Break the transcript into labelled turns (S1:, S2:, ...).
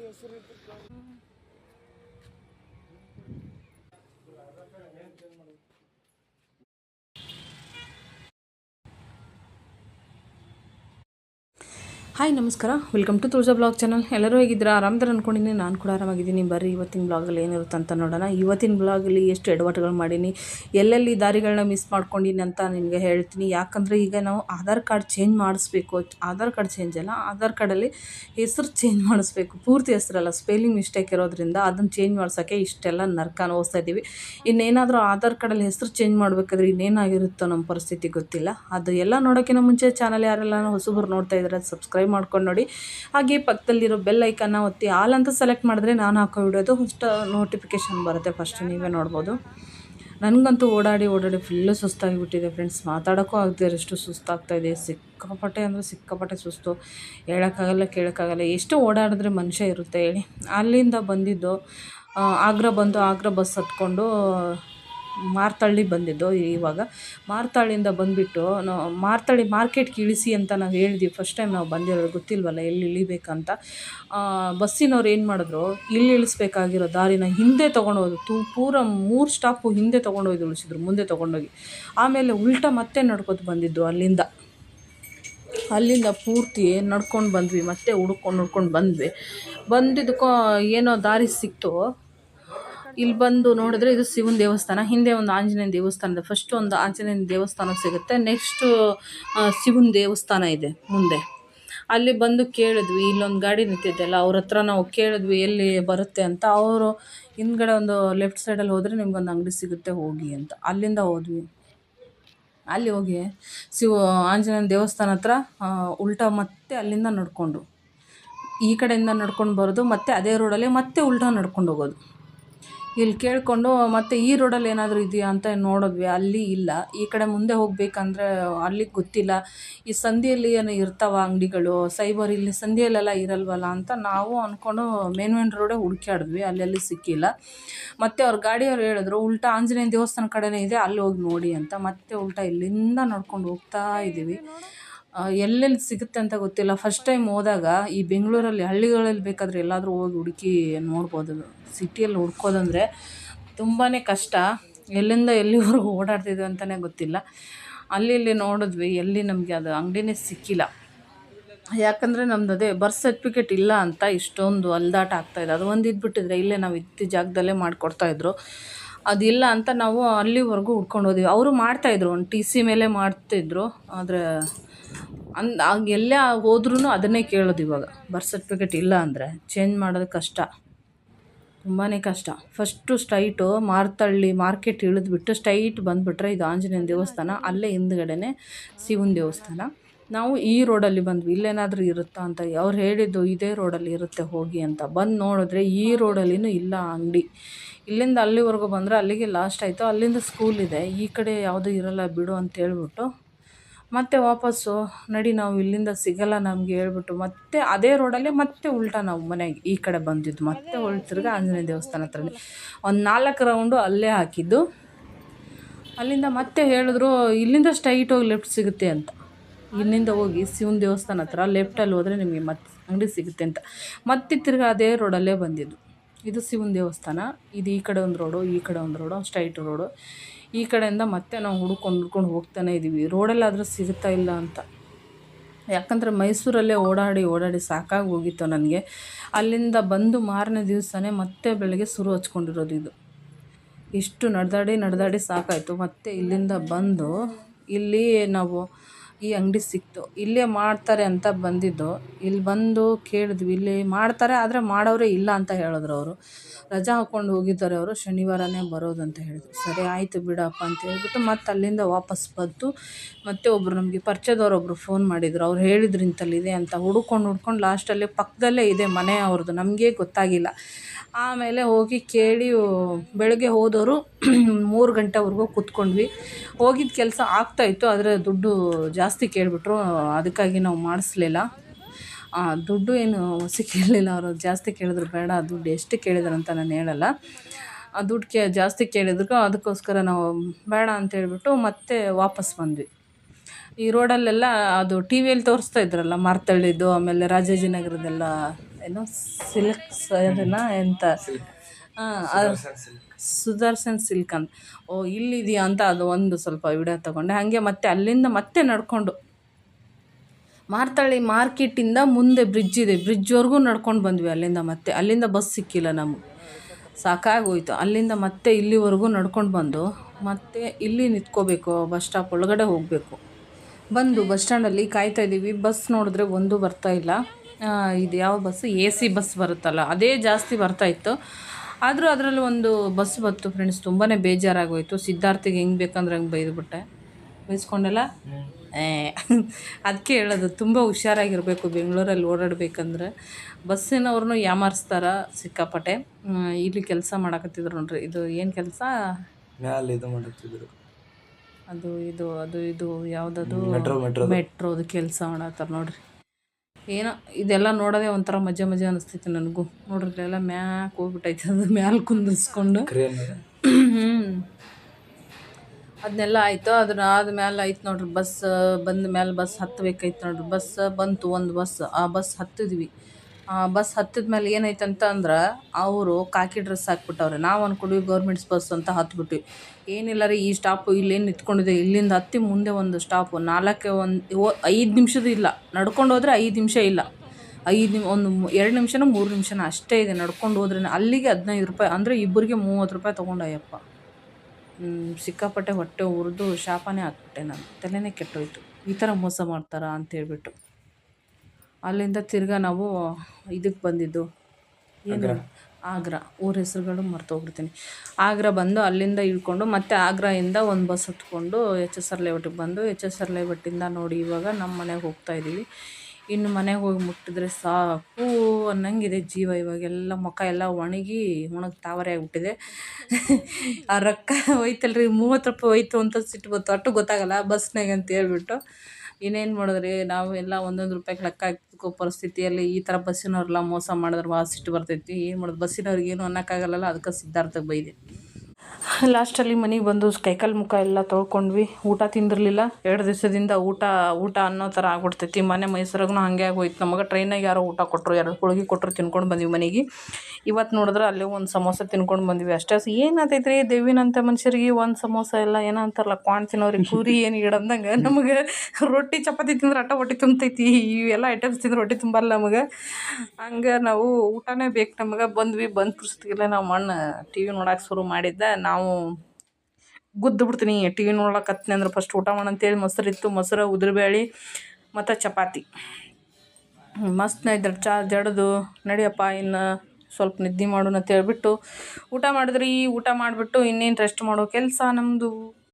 S1: ಹೆಸರು ಹಾಯ್, ನಮಸ್ಕಾರ. Welcome to Tulaja blog channel ಎಲ್ಲರೂ ಹೇಗಿದ್ದೀರಾ? ಆರಾಮದಾರ ಅಂದ್ಕೊಂಡಿದ್ದೀನಿ ನಾನು ಕೂಡ ಆರಾಮಾಗಿದ್ದೀನಿ. ಬರ್ರಿ, ಇವತ್ತಿನ ಬ್ಲಾಗಲ್ಲಿ ಏನಿರುತ್ತೆ ಅಂತ ನೋಡೋಣ. ಇವತ್ತಿನ ಬ್ಲಾಗಲ್ಲಿ ಎಷ್ಟು ಎಡವಟ್ಟುಗಳು ಮಾಡೀನಿ, ಎಲ್ಲೆಲ್ಲಿ ದಾರಿಗಳನ್ನ ಮಿಸ್ ಮಾಡ್ಕೊಂಡಿನಿ ಅಂತ ನಿಮಗೆ ಹೇಳ್ತೀನಿ. ಯಾಕಂದರೆ ಈಗ ನಾವು ಆಧಾರ್ ಕಾರ್ಡ್ ಚೇಂಜ್ ಮಾಡಿಸ್ಬೇಕು. ಆಧಾರ್ ಕಾರ್ಡ್ ಚೇಂಜ್ ಅಲ್ಲ, ಆಧಾರ್ ಕಾರ್ಡಲ್ಲಿ ಹೆಸರು ಚೇಂಜ್ ಮಾಡಿಸ್ಬೇಕು. ಪೂರ್ತಿ ಹೆಸರಲ್ಲ ಸ್ಪೆಲ್ಲಿಂಗ್ ಮಿಸ್ಟೇಕ್ ಇರೋದ್ರಿಂದ ಅದನ್ನು ಚೇಂಜ್ ಮಾಡ್ಸೋಕ್ಕೆ ಇಷ್ಟೆಲ್ಲ ನರ್ಕ ಅನುಭವಿಸ್ತಾ ಇದ್ದೀವಿ ಇನ್ನೇನಾದರೂ ಆಧಾರ್ ಕಾರ್ಡಲ್ಲಿ ಹೆಸರು ಚೇಂಜ್ ಮಾಡಬೇಕಾದ್ರೆ ಇನ್ನೇನಾಗಿರುತ್ತೋ ನಮ್ಮ ಪರಿಸ್ಥಿತಿ ಗೊತ್ತಿಲ್ಲ. ಅದು ಎಲ್ಲ ನೋಡೋಕ್ಕಿಂತ ಮುಂಚೆ ಚಾನಲ್ ಯಾರೆಲ್ಲ ಹೊಸಬರು ನೋಡ್ತಾ ಇದ್ದಾರೆ ಸಬ್ಸ್ಕ್ರೈಬ್ ಮಾಡ್ಕೊಂಡು ನೋಡಿ. ಹಾಗೆ ಪಕ್ಕದಲ್ಲಿರೋ ಬೆಲ್ ಐಕನ್ನ ಒತ್ತಿ ಆಲ್ ಅಂತ ಸೆಲೆಕ್ಟ್ ಮಾಡಿದ್ರೆ ನಾನು ಹಾಕೋ ವಿಡಿಯೋದು ಫಸ್ಟ್ ನೋಟಿಫಿಕೇಷನ್ ಬರುತ್ತೆ ಫಸ್ಟ್ ನೀವೇ ನೋಡ್ಬೋದು. ನನಗಂತೂ ಓಡಾಡಿ ಓಡಾಡಿ ಫುಲ್ಲು ಸುಸ್ತಾಗಿಬಿಟ್ಟಿದೆ ಫ್ರೆಂಡ್ಸ್ ಮಾತಾಡೋಕ್ಕೂ ಆಗದೆ ಸುಸ್ತಾಗ್ತಾ ಇದೆ. ಸಿಕ್ಕಾಪಟ್ಟೆ ಅಂದರೆ ಸಿಕ್ಕಾಪಟ್ಟೆ ಸುಸ್ತು. ಹೇಳೋಕ್ಕಾಗಲ್ಲ, ಕೇಳೋಕ್ಕಾಗಲ್ಲ. ಎಷ್ಟು ಓಡಾಡಿದ್ರೆ ಮನುಷ್ಯ ಇರುತ್ತೆ ಹೇಳಿ. ಅಲ್ಲಿಂದ ಬಂದಿದ್ದು ಆಗ್ರಾ ಬಂದು ಆಗ್ರಾ ಬಸ್ ಹತ್ಕೊಂಡು ಮಾರ್ತಳ್ಳಿ ಬಂದಿದ್ದು ಇವಾಗ. ಮಾರ್ತಳ್ಳಿಯಿಂದ ಬಂದುಬಿಟ್ಟು ನಾವು ಮಾರ್ತಳ್ಳಿ ಮಾರ್ಕೆಟ್ಗೆ ಇಳಿಸಿ ಅಂತ ನಾವು ಹೇಳಿದ್ವಿ. ಫಸ್ಟ್ ಟೈಮ್ ನಾವು ಬಂದಿರೋದು ಗೊತ್ತಿಲ್ವಲ್ಲ ಎಲ್ಲಿ ಇಳಿಬೇಕಂತ. ಬಸ್ಸಿನವ್ರು ಏನು ಮಾಡಿದ್ರು, ಇಲ್ಲಿ ಇಳಿಸ್ಬೇಕಾಗಿರೋ ದಾರಿನ ಹಿಂದೆ ತೊಗೊಂಡೋದ್ರು. ತು, ಪೂರ ಮೂರು ಸ್ಟಾಪು ಹಿಂದೆ ತೊಗೊಂಡೋಗಿ ಇಳಿಸಿದ್ರು, ಮುಂದೆ ತೊಗೊಂಡೋಗಿ. ಆಮೇಲೆ ಉಲ್ಟಾ ಮತ್ತೆ ನಡ್ಕೊತ ಬಂದಿದ್ದು ಅಲ್ಲಿಂದ. ಅಲ್ಲಿಂದ ಪೂರ್ತಿ ನಡ್ಕೊಂಡು ಬಂದ್ವಿ, ಮತ್ತೆ ಹುಡ್ಕೊಂಡು ಹುಡ್ಕೊಂಡು ಬಂದ್ವಿ. ಬಂದಿದ್ದಕ್ಕೋ ಏನೋ ದಾರಿ ಸಿಕ್ತು. ಇಲ್ಲಿ ಬಂದು ನೋಡಿದ್ರೆ ಇದು ಶಿವನ ದೇವಸ್ಥಾನ. ಹಿಂದೆ ಒಂದು ಆಂಜನೇಯನ ದೇವಸ್ಥಾನ ಇದೆ. ಫಸ್ಟ್ ಒಂದು ಆಂಜನೇಯನ ದೇವಸ್ಥಾನ ಸಿಗುತ್ತೆ. ನೆಕ್ಸ್ಟು ಶಿವನ ದೇವಸ್ಥಾನ ಇದೆ ಮುಂದೆ. ಅಲ್ಲಿ ಬಂದು ಕೇಳಿದ್ವಿ, ಇಲ್ಲೊಂದು ಗಾಡಿ ನಿಂತಿದ್ದೆಲ್ಲ ಅವ್ರ ಹತ್ರ ನಾವು ಕೇಳಿದ್ವಿ, ಎಲ್ಲಿ ಬರುತ್ತೆ ಅಂತ. ಅವರು ಹಿಂದ್ಗಡೆ ಒಂದು ಲೆಫ್ಟ್ ಸೈಡಲ್ಲಿ ಹೋದರೆ ನಿಮ್ಗೊಂದು ಅಂಗಡಿ ಸಿಗುತ್ತೆ, ಹೋಗಿ ಅಂತ. ಅಲ್ಲಿಂದ ಹೋದ್ವಿ. ಅಲ್ಲಿ ಹೋಗಿ ಶಿವ, ಆಂಜನೇಯನ ದೇವಸ್ಥಾನ ಹತ್ರ ಉಲ್ಟಾ ಮತ್ತೆ ಅಲ್ಲಿಂದ ನಡ್ಕೊಂಡು. ಈ ಕಡೆಯಿಂದ ನಡ್ಕೊಂಡು ಬರೋದು, ಮತ್ತೆ ಅದೇ ರೋಡಲ್ಲಿ ಮತ್ತೆ ಉಲ್ಟಾ ನಡ್ಕೊಂಡು ಹೋಗೋದು. ಇಲ್ಲಿ ಕೇಳಿಕೊಂಡು, ಮತ್ತೆ ಈ ರೋಡಲ್ಲಿ ಏನಾದರೂ ಇದೆಯಾ? ಅಂತ ನೋಡಿದ್ವಿ. ಅಲ್ಲಿ ಇಲ್ಲ. ಈ ಕಡೆ ಮುಂದೆ ಹೋಗಬೇಕಂದ್ರೆ ಅಲ್ಲಿ ಗೊತ್ತಿಲ್ಲ. ಈ ಸಂಧಿಯಲ್ಲಿ ಏನು ಇರ್ತಾವ ಅಂಗಡಿಗಳು? ಸೈಬರ್ ಇಲ್ಲಿ ಸಂಧಿಯಲ್ಲೆಲ್ಲ ಇರಲ್ವಲ್ಲ ಅಂತ ನಾವು ಅಂದ್ಕೊಂಡು ಮೇನ್ ಮೇನ್ ರೋಡೇ ಹುಡುಕ್ಯಾಡಿದ್ವಿ. ಅಲ್ಲೆಲ್ಲಿ ಸಿಕ್ಕಿಲ್ಲ. ಮತ್ತು ಅವ್ರ ಗಾಡಿಯವ್ರು ಹೇಳಿದ್ರು, ಉಲ್ಟಾ ಆಂಜನೇಯ ದೇವಸ್ಥಾನ ಕಡೆನೇ ಇದೆ, ಅಲ್ಲಿ ಹೋಗಿ ನೋಡಿ ಅಂತ. ಮತ್ತೆ ಉಲ್ಟಾ ಇಲ್ಲಿಂದ ನಡ್ಕೊಂಡು ಹೋಗ್ತಾ ಇದ್ದೀವಿ. ಎಲ್ಲೆಲ್ಲಿ ಸಿಗುತ್ತೆ ಅಂತ ಗೊತ್ತಿಲ್ಲ. ಫಸ್ಟ್ ಟೈಮ್ ಹೋದಾಗ ಈ ಬೆಂಗಳೂರಲ್ಲಿ ಹಳ್ಳಿಗಳಲ್ಲಿ ಬೇಕಾದರೆ ಎಲ್ಲಾದರೂ ಹೋಗಿ ಹುಡುಕಿ ನೋಡ್ಬೋದು. ಸಿಟಿಯಲ್ಲಿ ಹುಡ್ಕೋದಂದ್ರೆ ತುಂಬಾ ಕಷ್ಟ. ಎಲ್ಲಿಂದ ಎಲ್ಲಿವರೆಗೂ ಓಡಾಡ್ತಿದ್ವಿ ಅಂತಲೇ ಗೊತ್ತಿಲ್ಲ. ಅಲ್ಲಿ ಇಲ್ಲಿ ನೋಡಿದ್ವಿ, ಎಲ್ಲಿ ನಮಗೆ ಅದು ಅಂಗಡಿನೇ ಸಿಕ್ಕಿಲ್ಲ. ಯಾಕಂದರೆ ನಮ್ದು ಅದೇ ಬರ್ತ್ ಸರ್ಟಿಫಿಕೇಟ್ ಇಲ್ಲ ಅಂತ ಇಷ್ಟೊಂದು ಅಲ್ದಾಟ ಆಗ್ತಾಯಿದೆ ಅದು ಒಂದು ಇದ್ಬಿಟ್ಟಿದ್ರೆ ಇಲ್ಲೇ ನಾವು ಇದ್ದ ಜಾಗದಲ್ಲೇ ಮಾಡಿಕೊಡ್ತಾಯಿದ್ರು ಅದಿಲ್ಲ ಅಂತ ನಾವು ಅಲ್ಲಿವರೆಗೂ ಹುಡ್ಕೊಂಡು ಹೋದ್ವಿ. ಅವರು ಮಾಡ್ತಾಯಿದ್ರು ಒಂದು ಟಿ ಸಿ ಮೇಲೆ ಮಾಡ್ತಿದ್ರು. ಆದರೆ ಅಂದ್ ಆಗ ಎಲ್ಲೇ ಹೋದ್ರೂ ಅದನ್ನೇ ಕೇಳೋದು ಇವಾಗ. ಬರ್ತ್ ಸರ್ಟಿಫಿಕೇಟ್ ಇಲ್ಲ ಅಂದರೆ ಚೇಂಜ್ ಮಾಡೋದು ಕಷ್ಟ. ತುಂಬಾ ಕಷ್ಟ. ಫಸ್ಟು ಸ್ಟ್ರೈಟು ಮಾರ್ತಳ್ಳಿ ಮಾರ್ಕೆಟ್ ಇಳಿದ್ಬಿಟ್ಟು ಸ್ಟ್ರೈಟ್ ಬಂದುಬಿಟ್ರೆ ಇದು ಆಂಜನೇಯನ ದೇವಸ್ಥಾನ, ಅಲ್ಲೇ ಹಿಂದ್ಗಡೆನೇ ಶಿವನ ದೇವಸ್ಥಾನ. ನಾವು ಈ ರೋಡಲ್ಲಿ ಬಂದ್ವಿ. ಇಲ್ಲೇನಾದರೂ ಇರುತ್ತಾ ಅಂತ ಅವ್ರು ಹೇಳಿದ್ದು ಇದೇ ರೋಡಲ್ಲಿ ಇರುತ್ತೆ ಹೋಗಿ ಅಂತ. ಬಂದು ನೋಡಿದ್ರೆ ಈ ರೋಡಲ್ಲಿನೂ ಇಲ್ಲ ಅಂಗಡಿ. ಇಲ್ಲಿಂದ ಅಲ್ಲಿವರೆಗೂ ಬಂದರೆ ಅಲ್ಲಿಗೆ ಲಾಸ್ಟ್ ಆಯಿತು. ಅಲ್ಲಿಂದ ಸ್ಕೂಲ್ ಇದೆ. ಈ ಕಡೆ ಯಾವುದೂ ಇರಲ್ಲ ಬಿಡು ಅಂತ ಹೇಳ್ಬಿಟ್ಟು ಮತ್ತೆ ವಾಪಸ್ಸು, ನಡಿ ನಾವು ಇಲ್ಲಿಂದ ಸಿಗಲ್ಲ ನಮಗೆ ಹೇಳ್ಬಿಟ್ಟು ಮತ್ತೆ ಅದೇ ರೋಡಲ್ಲೇ ಮತ್ತೆ ಉಲ್ಟಾ ನಾವು ಮನೆಗೆ ಈ ಕಡೆ ಬಂದಿದ್ದು. ಮತ್ತೆ ಉಳ್ತಿರ್ಗ ಆಂಜನೇಯ ದೇವಸ್ಥಾನ ಹತ್ರನೇ. ಒಂದು ನಾಲ್ಕು ರೌಂಡು ಅಲ್ಲೇ ಹಾಕಿದ್ದು. ಅಲ್ಲಿಂದ ಮತ್ತೆ ಹೇಳಿದ್ರು, ಇಲ್ಲಿಂದ ಸ್ಟ್ರೈಟ್ ಹೋಗಿ ಲೆಫ್ಟ್ ಸಿಗುತ್ತೆ ಅಂತ. ಇಲ್ಲಿಂದ ಹೋಗಿ ಶಿವನ ದೇವಸ್ಥಾನ ಹತ್ರ ಲೆಫ್ಟಲ್ಲಿ ಹೋದರೆ ನಿಮಗೆ ಮತ್ತೆ ಅಂಗಡಿ ಸಿಗುತ್ತೆ ಅಂತ. ಮತ್ತೆ ತಿರ್ಗಿ ಅದೇ ರೋಡಲ್ಲೇ ಬಂದಿದ್ದು. ಇದು ಶಿವನ ದೇವಸ್ಥಾನ. ಇದು ಈ ಕಡೆ ಒಂದು ರೋಡು ಈ ಕಡೆ ಒಂದು ರೋಡು ಸ್ಟ್ರೈಟ್ ರೋಡು ಈ ಕಡೆಯಿಂದ ಮತ್ತೆ ನಾವು ಹುಡುಕೊಂಡು ಹುಡ್ಕೊಂಡು ಹೋಗ್ತಾನೆ ಇದ್ದೀವಿ ರೋಡಲ್ಲಾದರೂ ಸಿಗುತ್ತಾ ಇಲ್ಲ ಅಂತ. ಯಾಕಂದರೆ ಮೈಸೂರಲ್ಲೇ ಓಡಾಡಿ ಓಡಾಡಿ ಸಾಕಾಗಿ ಹೋಗಿತ್ತು ನನಗೆ. ಅಲ್ಲಿಂದ ಬಂದು ಮಾರನೇ ದಿವಸನೇ ಮತ್ತೆ ಬೆಳಗ್ಗೆ ಶುರು ಹಚ್ಕೊಂಡಿರೋದು ಇದು. ಇಷ್ಟು ನಡೆದಾಡಿ ನಡೆದಾಡಿ ಸಾಕಾಯಿತು. ಮತ್ತೆ ಇಲ್ಲಿಂದ ಬಂದು ಇಲ್ಲಿ ನಾವು ಈ ಅಂಗಡಿ ಸಿಕ್ತು. ಇಲ್ಲೇ ಮಾಡ್ತಾರೆ ಅಂತ ಬಂದಿದ್ದು. ಇಲ್ಲಿ ಬಂದು ಕೇಳಿದ್ವಿ, ಇಲ್ಲಿ ಮಾಡ್ತಾರೆ, ಆದರೆ ಮಾಡೋರೇ ಇಲ್ಲ ಅಂತ ಹೇಳಿದ್ರು ಅವರು. ರಜಾ ಹಾಕ್ಕೊಂಡು ಹೋಗಿದ್ದಾರೆ ಅವರು, ಶನಿವಾರನೇ ಬರೋದು ಅಂತ ಹೇಳಿದ್ರು. ಸರಿ, ಆಯಿತು ಬಿಡಪ್ಪ ಅಂತ ಹೇಳ್ಬಿಟ್ಟು ಮತ್ತೆ ಅಲ್ಲಿಂದ ವಾಪಸ್ ಬಂತು ಮತ್ತೆ ಒಬ್ಬರು ನಮಗೆ ಪರಿಚಯದವ್ರು ಒಬ್ಬರು ಫೋನ್ ಮಾಡಿದರು. ಅವ್ರು ಹೇಳಿದ್ರು ಇಂಥಲ್ಲಿದೆ ಅಂತ. ಹುಡ್ಕೊಂಡು ಹುಡ್ಕೊಂಡು ಲಾಸ್ಟಲ್ಲಿ ಪಕ್ಕದಲ್ಲೇ ಇದೆ ಮನೆ ಅವ್ರದ್ದು ನಮಗೆ ಗೊತ್ತಾಗಿಲ್ಲ. ಆಮೇಲೆ ಹೋಗಿ ಕೇಳಿ ಬೆಳಗ್ಗೆ ಹೋದವರು ಮೂರು ಗಂಟೆವರೆಗೂ ಕೂತ್ಕೊಂಡ್ವಿ. ಹೋಗಿದ್ದ ಕೆಲಸ ಆಗ್ತಾಯಿತ್ತು ಆದರೆ ದುಡ್ಡು ಜಾಸ್ತಿ ಕೇಳಿಬಿಟ್ರು. ಅದಕ್ಕಾಗಿ ನಾವು ಮಾಡಿಸ್ಲಿಲ್ಲ. ದುಡ್ಡು ಏನು ಸಿಕ್ಕಿರಲಿಲ್ಲ ಅವರು ಜಾಸ್ತಿ ಕೇಳಿದ್ರು, ಬೇಡ, ದುಡ್ಡು ಎಷ್ಟು ಕೇಳಿದ್ರು ಅಂತ ನಾನು ಹೇಳಲ್ಲ. ಆ, ದುಡ್ಡು ಕೇ, ಜಾಸ್ತಿ ಕೇಳಿದ್ರು, ಅದಕ್ಕೋಸ್ಕರ ನಾವು ಬೇಡ ಅಂತ ಹೇಳ್ಬಿಟ್ಟು ಮತ್ತೆ ವಾಪಸ್ ಬಂದ್ವಿ. ಈ ರೋಡಲ್ಲೆಲ್ಲ ಅದು ಟಿ ವಿಯಲ್ಲಿ ತೋರಿಸ್ತಾ ಇದ್ರಲ್ಲ, ಮಾರ್ತಳ್ಳಿದ್ದು, ಆಮೇಲೆ ರಾಜಾಜಿನಗರದೆಲ್ಲ ಏನು ಸಿಲ್ಕ್ ಅದನ್ನ ಎಂತ? ಹಾಂ ಸುದರ್ಶನ್ ಸಿಲ್ಕ್. ಅಂತ. ಓ ಇಲ್ಲಿದೆಯಾ ಅಂತ ಅದು ಒಂದು ಸ್ವಲ್ಪ ವಿಡಿಯೋ ತಗೊಂಡೆ. ಹಾಗೆ ಮತ್ತೆ ಅಲ್ಲಿಂದ ಮತ್ತೆ ನಡ್ಕೊಂಡು. ಮಾರ್ತಳ್ಳಿ ಮಾರ್ಕೆಟಿಂದ ಮುಂದೆ ಬ್ರಿಡ್ಜ್ ಇದೆ. ಬ್ರಿಡ್ಜ್ವರೆಗೂ ನಡ್ಕೊಂಡು ಬಂದ್ವಿ ಅಲ್ಲಿಂದ ಮತ್ತೆ. ಅಲ್ಲಿಂದ ಬಸ್ ಸಿಕ್ಕಿಲ್ಲ ನಮಗೆ. ಸಾಕಾಗೋಯ್ತು. ಅಲ್ಲಿಂದ ಮತ್ತೆ ಇಲ್ಲಿವರೆಗೂ ನಡ್ಕೊಂಡು ಬಂದು ಮತ್ತೆ ಇಲ್ಲಿ ನಿಂತ್ಕೋಬೇಕು ಬಸ್ ಸ್ಟಾಪ್ ಒಳಗಡೆ ಹೋಗಬೇಕು. ಬಂದು ಬಸ್ ಸ್ಟ್ಯಾಂಡಲ್ಲಿ ಕಾಯ್ತಾ ಇದ್ದೀವಿ ಬಸ್ ನೋಡಿದ್ರೆ ಒಂದು ಬರ್ತಾ ಇಲ್ಲ. ಇದು ಯಾವ ಬಸ್ಸು? ಎ ಸಿ ಬಸ್ ಬರುತ್ತಲ್ಲ ಅದೇ ಜಾಸ್ತಿ ಬರ್ತಾ ಇತ್ತು. ಆದರೂ ಅದರಲ್ಲಿ ಒಂದು ಬಸ್ ಬಂತು ಫ್ರೆಂಡ್ಸ್ ತುಂಬಾ ಬೇಜಾರಾಗೋಯಿತು. ಸಿದ್ಧಾರ್ಥಿಗೆ ಹೆಂಗೆ ಬೇಕಂದ್ರೆ ಹಂಗೆ ಬೈದುಬಿಟ್ಟೆ. ಬೈಸ್ಕೊಂಡೆಲ್ಲ? ಅದಕ್ಕೆ ಹೇಳೋದು ತುಂಬ ಹುಷಾರಾಗಿರಬೇಕು ಬೆಂಗಳೂರಲ್ಲಿ ಓಡಾಡಬೇಕಂದ್ರೆ. ಬಸ್ಸಿನವ್ರನ್ನೂ ಯಾಮಾರಿಸ್ತಾರ ಸಿಕ್ಕಾಪಟ್ಟೆ. ಇಲ್ಲಿ ಕೆಲಸ ಮಾಡಕತ್ತಿದ್ರು ನೋಡ್ರಿ ಇದು ಏನು ಕೆಲಸ?
S2: ಮ್ಯಾಲೆ ಇದು ಮಾಡುತ್ತಿದ್ರು
S1: ಅದು ಇದು ಅದು ಇದು ಯಾವುದದು?
S2: ಮೆಟ್ರೋ ಮೆಟ್ರೋ
S1: ಮೆಟ್ರೋದು ಕೆಲಸ ಮಾಡತ್ತಾರ ನೋಡ್ರಿ. ಏನೋ ಇದೆಲ್ಲ ನೋಡೋದೇ ಒಂಥರ ಮಜಾ ಮಜಾ ಅನಿಸ್ತೈತೆ ನನಗೂ. ನೋಡ್ರಿ ಎಲ್ಲ ಮ್ಯಾಕ್ ಹೋಗ್ಬಿಟ್ಟೈತೆ. ಅದು ಮ್ಯಾಲೆ ಕುಂದಿರ್ಸ್ಕೊಂಡು.
S2: ಕ್ರೇನ್
S1: ಅದನ್ನೆಲ್ಲ ಆಯಿತು. ಅದನ್ನ ಆದ್ಮೇಲೆ ಆಯ್ತು ನೋಡ್ರಿ ಬಸ್ ಬಂದ ಮೇಲೆ ಬಸ್ ಹತ್ತಬೇಕಾಯ್ತು ನೋಡ್ರಿ. ಬಸ್ ಬಂತು ಒಂದು ಬಸ್. ಆ ಬಸ್ ಹತ್ತಿದ್ವಿ. ಬಸ್ ಹತ್ತಿದ ಮೇಲೆ ಏನಾಯ್ತಂತ ಅಂದ್ರೆ ಅವರು ಕಾಕಿ ಡ್ರೆಸ್ ಹಾಕ್ಬಿಟ್ಟವ್ರೆ. ನಾವು ಅಂದ್ಕೊಂಡ್ವಿ ಗೌರ್ಮೆಂಟ್ಸ್ ಬಸ್ ಅಂತ ಹತ್ಬಿಟ್ವಿ. ಏನಿಲ್ಲ ರೀ, ಈ ಸ್ಟಾಪು ಇಲ್ಲೇನು ನಿಂತ್ಕೊಂಡಿದೆ. ಇಲ್ಲಿಂದ ಹತ್ತಿ ಮುಂದೆ ಒಂದು ಸ್ಟಾಪು ನಾಲ್ಕೇ ಒಂದು ಐದು ನಿಮಿಷದ ಇಲ್ಲ. ನಡ್ಕೊಂಡು ಹೋದರೆ ಐದು ನಿಮಿಷ ಇಲ್ಲ. ಐದು ನಿಮ್, ಒಂದು ಎರಡು ನಿಮಿಷನೋ ಮೂರು ನಿಮಿಷನೋ ಅಷ್ಟೇ ಇದೆ. ನಡ್ಕೊಂಡು ಹೋದ್ರೆ ಅಲ್ಲಿಗೆ ಹದಿನೈದು ರೂಪಾಯಿ, ಅಂದರೆ ಇಬ್ಬರಿಗೆ ಮೂವತ್ತು ರೂಪಾಯಿ ತೊಗೊಂಡಯ್ಯಪ್ಪ. ಸಿಕ್ಕಾಪಟ್ಟೆ ಹೊಟ್ಟೆ ಉರಿದು ಶಾಪನೇ ಹಾಕ್ಬಿಟ್ಟೆ ನಾನು. ತಲೆನೇ ಕೆಟ್ಟೋಯ್ತು. ಈ ಥರ ಮೋಸ ಮಾಡ್ತಾರಾ ಅಂತ ಹೇಳ್ಬಿಟ್ಟು. ಅಲ್ಲಿಂದ ತಿರ್ಗಾ ನಾವು ಇದಕ್ಕೆ ಬಂದಿದ್ದು. ಏನು? ಆಗ್ರಾ. ಊರ ಹೆಸರುಗಳು ಮರ್ತೋಗ್ಬಿಡ್ತೀನಿ ಆಗ್ರಾ ಬಂದು ಅಲ್ಲಿಂದ ಇಳ್ಕೊಂಡು ಮತ್ತೆ ಆಗ್ರಾಯಿಂದ ಒಂದು ಬಸ್ ಹತ್ಕೊಂಡು ಎಚ್ ಎಸ್ ಆರ್ ಲೇಔಟಿಗೆ ಬಂದು ಎಚ್ ಎಸ್ ಆರ್ ಲೇಔಟಿಂದ ನೋಡಿ ಇವಾಗ ನಮ್ಮ ಮನೆಗೆ ಹೋಗ್ತಾ ಇದ್ದೀವಿ ಇನ್ನು ಮನೆಗೆ ಹೋಗಿ ಮುಟ್ಟಿದ್ರೆ ಸಾಕು ಅನ್ನಂಗಿದೆ ಜೀವ. ಇವಾಗೆಲ್ಲ ಮುಖ ಎಲ್ಲ ಒಣಗಿ ಒಣಗಿ ತಾವರೆ ಆಗಿಬಿಟ್ಟಿದೆ. ಆ ರೊಕ್ಕ ಹೋಯ್ತಲ್ರಿ? ಮೂವತ್ತು ರೂಪಾಯಿ ಹೋಯ್ತು ಅಂತ ಸಿಟ್ಟು ಬಂತು. ಅಟ್ಟು ಗೊತ್ತಾಗಲ್ಲ ಬಸ್ನಾಗ ಅಂತ ಹೇಳ್ಬಿಟ್ಟು. ಇನ್ನೇನು ಮಾಡಿದ್ರಿ? ನಾವು ಎಲ್ಲ ಒಂದೊಂದು ರೂಪಾಯಿಗೆ ಲೆಕ್ಕ ಹಾಕೋ ಪರಿಸ್ಥಿತಿಯಲ್ಲಿ ಈ ಥರ ಬಸ್ಸಿನವ್ರೆಲ್ಲ ಮೋಸ ಮಾಡಿದ್ರೆ ಭಾಳ ಸಿಟ್ಟು ಬರ್ತೈತಿ, ಏನು ಮಾಡೋದು? ಬಸ್ಸಿನವ್ರಿಗೆ ಏನು ಅನ್ನೋಕ್ಕಾಗಲ್ಲಲ್ಲ ಅದಕ್ಕೆ ಸಿದ್ಧಾರ್ಥಕ್ಕೆ ಬೈದೆ. ಲಾಸ್ಟಲ್ಲಿ ಮನೆಗೆ ಬಂದು ಕೈಕಾಲು ಮುಖ ಎಲ್ಲ ತೊಳ್ಕೊಂಡ್ವಿ. ಊಟ ತಿಂದಿರಲಿಲ್ಲ. ಎರಡು ದಿವಸದಿಂದ ಊಟ ಊಟ ಅನ್ನೋ ಥರ ಆಗ್ಬಿಡ್ತೈತಿ. ಮನೆ ಮೈಸೂರಾಗೂ ಹಾಗೆ ಆಗೋಯ್ತು. ನಮಗೆ ಟ್ರೈನಾಗ ಯಾರೋ ಊಟ ಕೊಟ್ಟರು ಎರಡು ಹೋಳಿಗೆ ಕೊಟ್ಟರು ತಿನ್ಕೊಂಡು ಬಂದ್ವಿ ಮನೆಗೆ. ಇವತ್ತು ನೋಡಿದ್ರೆ ಅಲ್ಲೇ ಒಂದು ಸಮೋಸ ತಿನ್ಕೊಂಡು ಬಂದ್ವಿ. ಅಷ್ಟೇ ಏನಾತೈತ್ರಿ ದೇವಿನಂಥ ಮನುಷ್ಯರಿಗೆ ಒಂದು ಸಮೋಸ ಎಲ್ಲ ಏನೋ ಅಂತಾರಲ್ಲ ಕ್ವಾಣ್ ತಿನ್ನೋರಿಗೆ ಏನು ಇಡಂದಂಗೆ. ನಮಗೆ ರೊಟ್ಟಿ, ಚಪಾತಿ ತಿಂದ್ರೆ ಅಟ ಹೊಟ್ಟೆ ತುಂಬ್ತೈತಿ. ಇವೆಲ್ಲ ಐಟಮ್ಸ್ ತಿಂದ್ರೆ ಹೊಟ್ಟೆ ತುಂಬಲ್ಲ ನಮಗೆ. ಹಂಗೆ ನಾವು ಊಟನೇ ಬೇಕು ನಮಗೆ. ಬಂದ್ವಿ, ಬಂದು ಪುರ್ಸ್ತಿಗೆಲ್ಲ ನಾವು ಮಣ್ಣು ಟಿ ವಿ ನೋಡೋಕೆ ಶುರು ಮಾಡಿದ್ದ. ನಾವು ಗುದ್ದು ಬಿಡ್ತೀನಿ. ಟಿ ವಿ ನೋಡ್ಲಕತ್ತೀನಿ ಅಂದ್ರೆ ಫಸ್ಟ್ ಊಟ ಮಾಡಂತೇಳಿ ಮೊಸರು ಇತ್ತು ಮೊಸರು, ಉದ್ರಬೇಳೆ ಮತ್ತು ಚಪಾತಿ. ಮಸ್ತ್ ಇದ್ರೆ ಚಾ ಜಡ್ದು, ನಡಿಯಪ್ಪ ಇನ್ನು ಸ್ವಲ್ಪ ನಿದ್ದೆ ಮಾಡೋಣ ಅಂತ ಹೇಳ್ಬಿಟ್ಟು ಊಟ ಮಾಡಿದ್ರಿ. ಊಟ ಮಾಡಿಬಿಟ್ಟು ಇನ್ನೇನು ರೆಸ್ಟ್ ಮಾಡೋ ಕೆಲಸ ನಮ್ಮದು